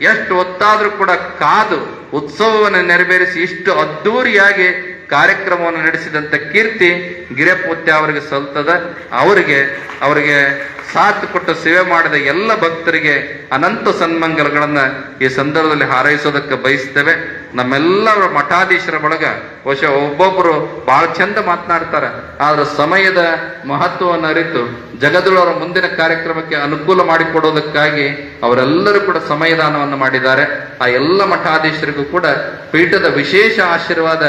ಎಷ್ಟು ಒತ್ತಾದರೂ ಕೂಡ ಕಾದು ಉತ್ಸವವನ್ನು ನೆರವೇರಿಸಿ ಇಷ್ಟು ಅದ್ದೂರಿಯಾಗಿ ಕಾರ್ಯಕ್ರಮವನ್ನು ನಡೆಸಿದಂತ ಕೀರ್ತಿ ಗಿರಿಯಪ್ಪತ್ಯ ಅವರಿಗೆ ಸಲ್ತದ. ಅವರಿಗೆ ಅವರಿಗೆ ಸಾಥ್ ಕೊಟ್ಟು ಸೇವೆ ಮಾಡಿದ ಎಲ್ಲ ಭಕ್ತರಿಗೆ ಅನಂತ ಸನ್ಮಂಗಲಗಳನ್ನ ಈ ಸಂದರ್ಭದಲ್ಲಿ ಹಾರೈಸೋದಕ್ಕೆ ಬಯಸ್ತೇವೆ. ನಮ್ಮೆಲ್ಲರ ಮಠಾಧೀಶರ ಬಳಗ ವಶ ಒಬ್ಬೊಬ್ಬರು ಬಹಳ ಚಂದ ಮಾತನಾಡ್ತಾರ. ಆದ್ರೆ ಸಮಯದ ಮಹತ್ವವನ್ನು ಅರಿತು ಜಗದಳವರ ಮುಂದಿನ ಕಾರ್ಯಕ್ರಮಕ್ಕೆ ಅನುಕೂಲ ಮಾಡಿಕೊಡೋದಕ್ಕಾಗಿ ಅವರೆಲ್ಲರೂ ಕೂಡ ಸಮಯದಾನವನ್ನು ಮಾಡಿದ್ದಾರೆ. ಆ ಎಲ್ಲ ಮಠಾಧೀಶರಿಗೂ ಕೂಡ ಪೀಠದ ವಿಶೇಷ ಆಶೀರ್ವಾದ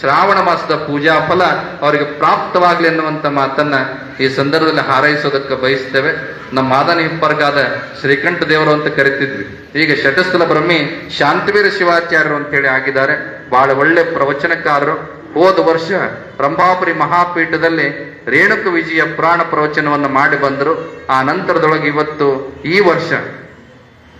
ಶ್ರಾವಣ ಮಾಸದ ಪೂಜಾ ಫಲ ಅವರಿಗೆ ಪ್ರಾಪ್ತವಾಗಲಿ ಎನ್ನುವಂತ ಮಾತನ್ನ ಈ ಸಂದರ್ಭದಲ್ಲಿ ಹಾರೈಸೋದಕ್ಕೆ ಬಯಸ್ತೇವೆ. ನಮ್ಮ ಮಾದನ ಹಿಂಪರ್ಗಾದ ಶ್ರೀಕಂಠ ದೇವರು ಅಂತ ಕರಿತಿದ್ವಿ. ಈಗ ಶಟಸ್ಥಲ ಬ್ರಹ್ಮಿ ಶಾಂತಿವೀರ ಶಿವಾಚಾರ್ಯರು ಅಂತೇಳಿ ಆಗಿದ್ದಾರೆ. ಬಹಳ ಒಳ್ಳೆ ಪ್ರವಚನಕಾರರು. ಹೋದ ವರ್ಷ ರಂಭಾಪುರಿ ಮಹಾಪೀಠದಲ್ಲಿ ರೇಣುಕ ವಿಜಯ ಪುರಾಣ ಪ್ರವಚನವನ್ನು ಮಾಡಿ ಬಂದರು. ಆ ನಂತರದೊಳಗೆ ಇವತ್ತು ಈ ವರ್ಷ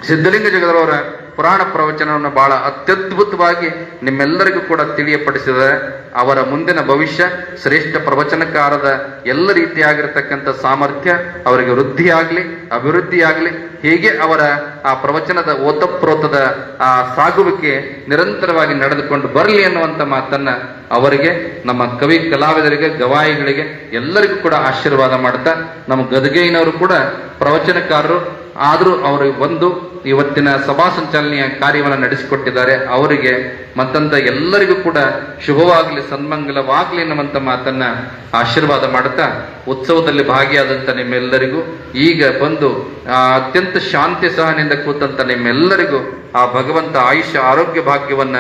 ಸಿದ್ಧಲಿಂಗ ಜಗದವರ ಪುರಾಣ ಪ್ರವಚನವನ್ನು ಬಹಳ ಅತ್ಯದ್ಭುತವಾಗಿ ನಿಮ್ಮೆಲ್ಲರಿಗೂ ಕೂಡ ತಿಳಿಯಪಡಿಸಿದರೆ, ಅವರ ಮುಂದಿನ ಭವಿಷ್ಯ, ಶ್ರೇಷ್ಠ ಪ್ರವಚನಕಾರದ ಎಲ್ಲ ರೀತಿಯಾಗಿರ್ತಕ್ಕಂಥ ಸಾಮರ್ಥ್ಯ ಅವರಿಗೆ ವೃದ್ಧಿಯಾಗಲಿ, ಅಭಿವೃದ್ಧಿಯಾಗಲಿ, ಹೀಗೆ ಅವರ ಆ ಪ್ರವಚನದ ಓತಪ್ರೋತದ ಆ ಸಾಗುವಿಕೆ ನಿರಂತರವಾಗಿ ನಡೆದುಕೊಂಡು ಬರಲಿ ಅನ್ನುವಂಥ ಮಾತನ್ನ ಅವರಿಗೆ, ನಮ್ಮ ಕವಿ ಕಲಾವಿದರಿಗೆ, ಗವಾಯಿಗಳಿಗೆ ಎಲ್ಲರಿಗೂ ಕೂಡ ಆಶೀರ್ವಾದ ಮಾಡ್ತಾ ನಮ್ಮ ಗದಗೈನವರು ಕೂಡ ಪ್ರವಚನಕಾರರು ಆದರೂ ಅವರು ಬಂದು ಇವತ್ತಿನ ಸಭಾ ಸಂಚಾಲನೆಯ ಕಾರ್ಯವನ್ನು ನಡೆಸಿಕೊಟ್ಟಿದ್ದಾರೆ. ಅವರಿಗೆ ಮತ್ತಂತ ಎಲ್ಲರಿಗೂ ಕೂಡ ಶುಭವಾಗಲಿ, ಸನ್ಮಂಗಲವಾಗಲಿ ಎನ್ನುವಂಥ ಮಾತನ್ನ ಆಶೀರ್ವಾದ ಮಾಡುತ್ತಾ ಉತ್ಸವದಲ್ಲಿ ಭಾಗಿಯಾದಂಥ ನಿಮ್ಮೆಲ್ಲರಿಗೂ, ಈಗ ಬಂದು ಅತ್ಯಂತ ಶಾಂತಿ ಸಹನೆಯಿಂದ ಕೂತಂತ ನಿಮ್ಮೆಲ್ಲರಿಗೂ ಆ ಭಗವಂತ ಆಯುಷ್ಯ ಆರೋಗ್ಯ ಭಾಗ್ಯವನ್ನ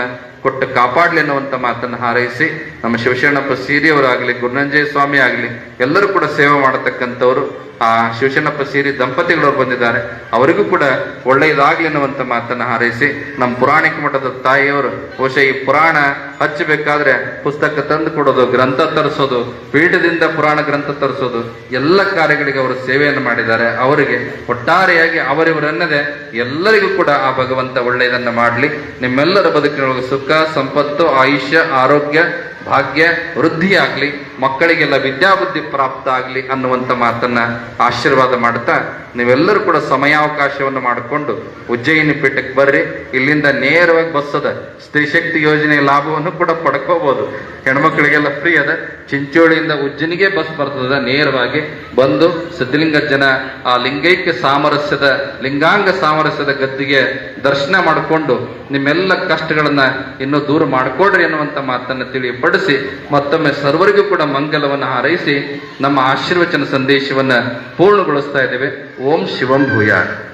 ಕೊಟ್ಟು ಕಾಪಾಡ್ಲಿ ಅನ್ನುವಂಥ ಮಾತನ್ನು ಹಾರೈಸಿ, ನಮ್ಮ ಶಿವಶರಣಪ್ಪ ಸೀರಿಯವರಾಗಲಿ, ಗುರುನಂಜಯ ಸ್ವಾಮಿ ಆಗಲಿ, ಎಲ್ಲರೂ ಕೂಡ ಸೇವೆ ಮಾಡತಕ್ಕಂಥವ್ರು, ಆ ಶಿವಶರಣಪ್ಪ ಸೀರಿ ದಂಪತಿಗಳವರು ಬಂದಿದ್ದಾರೆ. ಅವರಿಗೂ ಕೂಡ ಒಳ್ಳೆಯದಾಗ್ಲಿ ಅನ್ನುವಂತ ಮಾತನ್ನ ಹಾರೈಸಿ, ನಮ್ಮ ಪುರಾಣಿಕ ಮಠದ ತಾಯಿಯವರು ಬಹುಶಃ ಈ ಪುರಾಣ ಹಚ್ಚಬೇಕಾದ್ರೆ ಪುಸ್ತಕ ತಂದು ಕೊಡೋದು, ಗ್ರಂಥ ತರಿಸೋದು, ಪೀಠದಿಂದ ಪುರಾಣ ಗ್ರಂಥ ತರಿಸೋದು, ಎಲ್ಲ ಕಾರ್ಯಗಳಿಗೆ ಅವರು ಸೇವೆಯನ್ನು ಮಾಡಿದ್ದಾರೆ. ಅವರಿಗೆ ಒಟ್ಟಾರೆಯಾಗಿ ಅವರಿವರನ್ನದೇ ಎಲ್ಲರಿಗೂ ಕೂಡ ಆ ಭಗವಂತ ಒಳ್ಳೆಯದನ್ನ ಮಾಡಲಿ. ನಿಮ್ಮೆಲ್ಲರ ಬದುಕಿನೊಳಗೆ ಸುಖ ಸಂಪತ್ತು ಆಯುಷ್ಯ ಆರೋಗ್ಯ ಭಾಗ್ಯ ವೃದ್ಧಿಯಾಗ್ಲಿ. ಮಕ್ಕಳಿಗೆಲ್ಲ ವಿದ್ಯಾಬುದ್ಧಿ ಪ್ರಾಪ್ತ ಆಗಲಿ ಅನ್ನುವಂಥ ಮಾತನ್ನ ಆಶೀರ್ವಾದ ಮಾಡ್ತಾ ನೀವೆಲ್ಲರೂ ಕೂಡ ಸಮಯಾವಕಾಶವನ್ನು ಮಾಡಿಕೊಂಡು ಉಜ್ಜಯಿನಿ ಪೀಠಕ್ಕೆ ಬರ್ರಿ. ಇಲ್ಲಿಂದ ನೇರವಾಗಿ ಬಸ್ ಅದ ಸ್ತ್ರೀ ಯೋಜನೆಯ ಲಾಭವನ್ನು ಕೂಡ ಪಡ್ಕೋಬಹುದು ಹೆಣ್ಮಕ್ಳಿಗೆಲ್ಲ ಫ್ರೀ ಅದ. ಚಿಂಚೋಳಿಯಿಂದ ಉಜ್ಜಿನಿಗೆ ಬಸ್ ಬರ್ತದ ನೇರವಾಗಿ. ಬಂದು ಸಿದ್ಧಲಿಂಗ ಜನ ಆ ಲಿಂಗೈಕ್ಯ ಸಾಮರಸ್ಯದ, ಲಿಂಗಾಂಗ ಸಾಮರಸ್ಯದ ಗದ್ದಿಗೆ ದರ್ಶನ ಮಾಡಿಕೊಂಡು ನಿಮ್ಮೆಲ್ಲ ಕಷ್ಟಗಳನ್ನ ಇನ್ನೂ ದೂರ ಮಾಡಿಕೊಡ್ರಿ ಅನ್ನುವಂಥ ಮಾತನ್ನು ತಿಳಿಪಡಿಸಿ ಮತ್ತೊಮ್ಮೆ ಸರ್ವರಿಗೂ ಕೂಡ ಮಂಗಲವನ್ನು ಹಾರೈಸಿ ನಮ್ಮ ಆಶೀರ್ವಚನ ಸಂದೇಶವನ್ನ ಪೂರ್ಣಗೊಳಿಸ್ತಾ ಇದ್ದೇವೆ. ಓಂ ಶಿವಂ ಭೂಯಾರ್